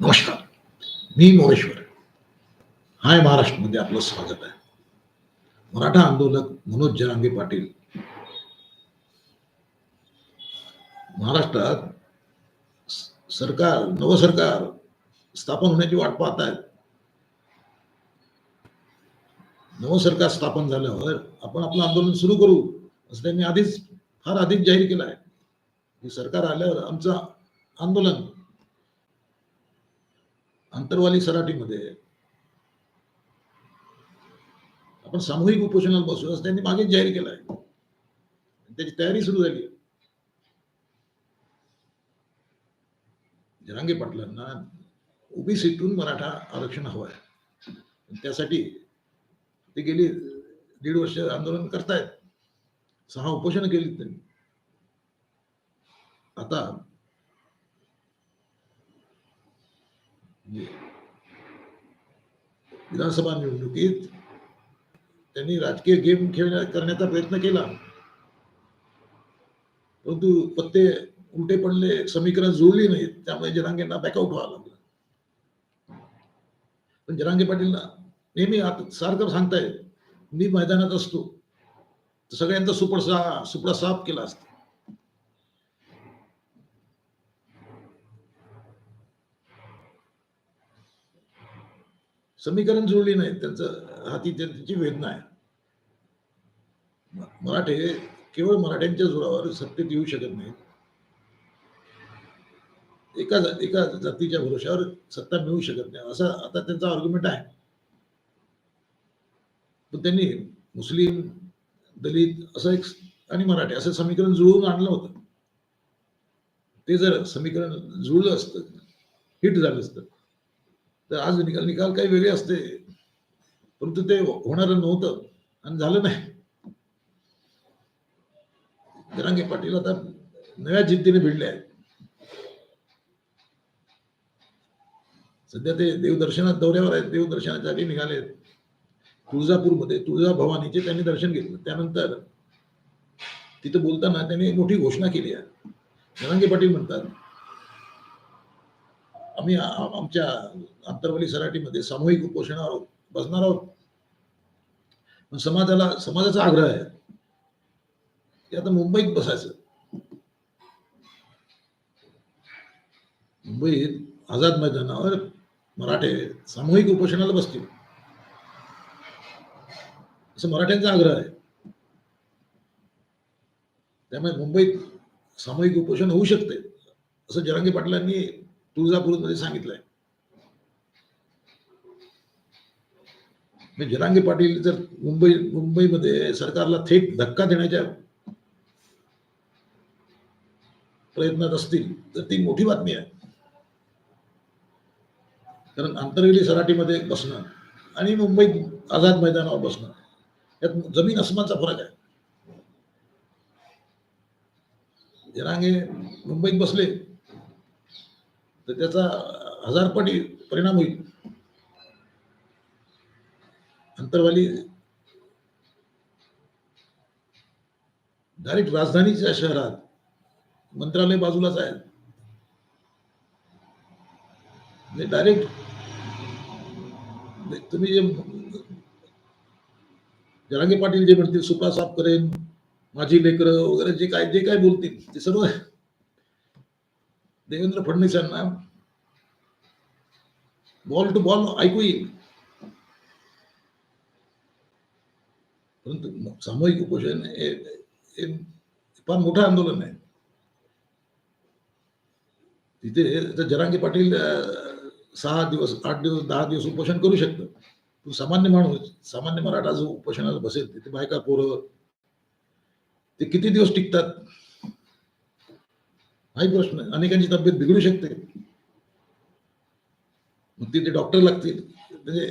नमस्कार. मी मोरेश्वर. हाय महाराष्ट्रमध्ये आपलं स्वागत आहे. मराठा आंदोलक मनोज जरांगे पाटील. महाराष्ट्रात सरकार नवं सरकार स्थापन होण्याची वाट पाहत आहेत. नवं सरकार स्थापन झाल्यावर आपण आपलं आंदोलन सुरू करू असं त्यांनी आधीच फार आधीच जाहीर केलं आहे. की सरकार आल्यावर आमचं आंदोलन अंतरवाली सराटीमध्ये. आपण सामूहिक उपोषणात बसू असं त्यांनी मागेच जाहीर केलं आहे. त्याची तयारी सुरू झाली जरांगे पाटलांना ओबीसीतून मराठा आरक्षण हवं आहे. त्यासाठी ते गेली दीड वर्ष आंदोलन करतायत. सहा उपोषण केली त्यांनी. आता म्हणजे विधानसभा निवडणुकीत त्यांनी राजकीय गेम खेळण्या करण्याचा प्रयत्न केला. परंतु पत्ते उलटे पडले समीकरण जुळली नाहीत. त्यामुळे जरांगेंना बॅकआउट व्हावं लागलं. पण जरांगे पाटीलना नेहमी आता सारखं सांगतायत मी मैदानात असतो. सगळ्यांचा सुपड सा सुपडा साफ केला असतो. समीकरण जुळली नाही त्यांचं हाती त्यांची वेदना आहे. मराठे केवळ मराठ्यांच्या जोरावर सत्तेत येऊ शकत नाहीत. एका एका जातीच्या भरोशावर सत्ता मिळू शकत नाही. असा आता त्यांचा आर्ग्युमेंट आहे. पण त्यांनी मुस्लिम दलित असं एक आणि मराठी असं समीकरण जुळवून आणलं होतं. ते जर समीकरण जुळलं असतं हिट झालं असतं तर आज निकाल निकाल काही वेगळे असते. परंतु ते होणार नव्हतं आणि झालं नाही. जरांगे पाटील आता नव्या जिद्दीने भिडले आहेत. सध्या ते देवदर्शनात दौऱ्यावर आहेत. देवदर्शनासाठी निघाले तुळजापूरमध्ये तुळजा भवानीचे त्यांनी दर्शन घेतलं. त्यानंतर तिथं बोलताना त्यांनी मोठी घोषणा केली आहे. जरांगे पाटील म्हणतात आम्ही आमच्या आंतरवली सराटीमध्ये सामूहिक उपोषणावर बसणार आहोत. पण समाजाला समाजाचा आग्रह आहे. की आता मुंबईत बसायचं. मुंबईत आझाद मैदानावर मराठे सामूहिक उपोषणाला बसतील. असं मराठ्यांचा आग्रह आहे. त्यामुळे मुंबईत सामूहिक उपोषण होऊ शकते असं जरांगे पाटलांनी तुळजापूरमध्ये सांगितलंय. म्हणजे जरांगे पाटील जर मुंबई मुंबईमध्ये सरकारला थेट धक्का देण्याच्या प्रयत्नात असतील तर ती मोठी बातमी आहे. कारण आंतरविली सराटीमध्ये बसणं आणि मुंबईत आझाद मैदानावर बसणं यात जमीन अस्मानचा फरक आहे. जरांगे मुंबईत बसले तर त्याचा हजारपटी परिणाम होईल. अंतरवाली डायरेक्ट राजधानीच्या शहरात मंत्रालय बाजूलाच आहे. म्हणजे डायरेक्ट म्हणजे तुम्ही जे जरांगे पाटील जे म्हणतील सुपा साफ करेन माझी लेकरं वगैरे जे काय जे काय बोलतील ते सर्व देवेंद्र फडणवीसांना बॉल टू बॉल ऐकू येईल. परंतु सामूहिक उपोषण हे फार मोठं आंदोलन आहे. तिथे तर जरांगे पाटील सहा दिवस आठ दिवस दहा दिवस उपोषण करू शकतं. पण सामान्य माणूस सामान्य मराठा जो उपोषणाला बसेल तिथे बायका पोरं ते किती दिवस टिकतात? हाही प्रश्न अनेकांची तब्येत बिघडू शकते. मग तिथे डॉक्टर लागतील. म्हणजे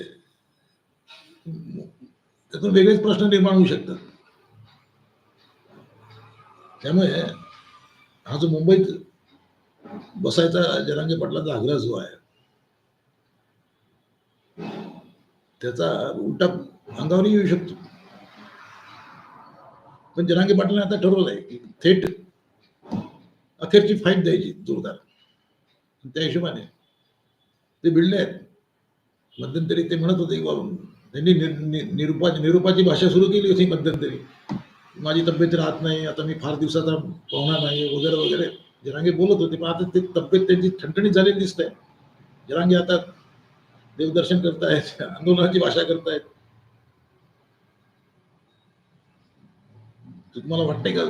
त्यातून वेगळेच प्रश्न निर्माण होऊ शकतात. त्यामुळे हा जो मुंबईत बसायचा जरांगे पाटलाचा आग्रह जो आहे त्याचा उलटा अंगावरही येऊ शकतो. पण जरांगे पाटलाने आता ठरवलंय की थेट अखेरची फाईट द्यायची जोरदार. त्या हिशोबाने ते भिडले आहेत. मध्यंतरी ते म्हणत होते बाबा त्यांनी नि- नि- निरुपा निरुपाची भाषा सुरू केली होती मध्यंतरी. माझी तब्येत राहत नाही आता मी फार दिवसाचा पाहुणा नाही वगैरे वगैरे. जरांगे बोलत होते पण आता ते तब्येत त्यांची ठणठणीत झालेली दिसत आहे जरांगे आता देवदर्शन करतायत आंदोलनाची भाषा करतायत. तुम्हाला वाटतंय का?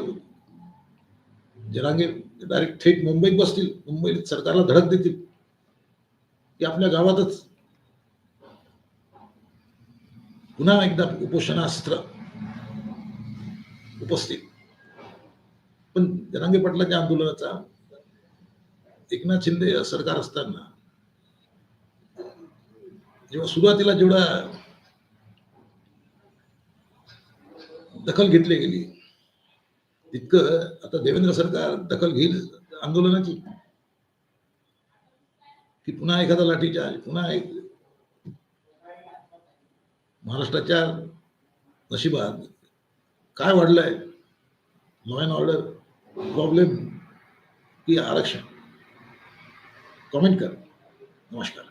जरांगे डायरेक्ट थेट मुंबईत बसतील. मुंबईत सरकारला धडक देतील. की आपल्या गावातच. पुन्हा एकदा उपोषणास्त्र उपस्थित. पण जनांगे पटलाच्या आंदोलनाचा एकनाथ शिंदे सरकार असताना जेव्हा सुरुवातीला जेवढा दखल घेतली गेली तितकं आता देवेंद्र सरकार दखल घेईल आंदोलनाची. की पुन्हा एखादा लाठीचार्ज पुन्हा एक. महाराष्ट्राच्या नशिबात काय वाढलंय? लॉ अँड ऑर्डर प्रॉब्लेम की आरक्षण. कमेंट कर. नमस्कार.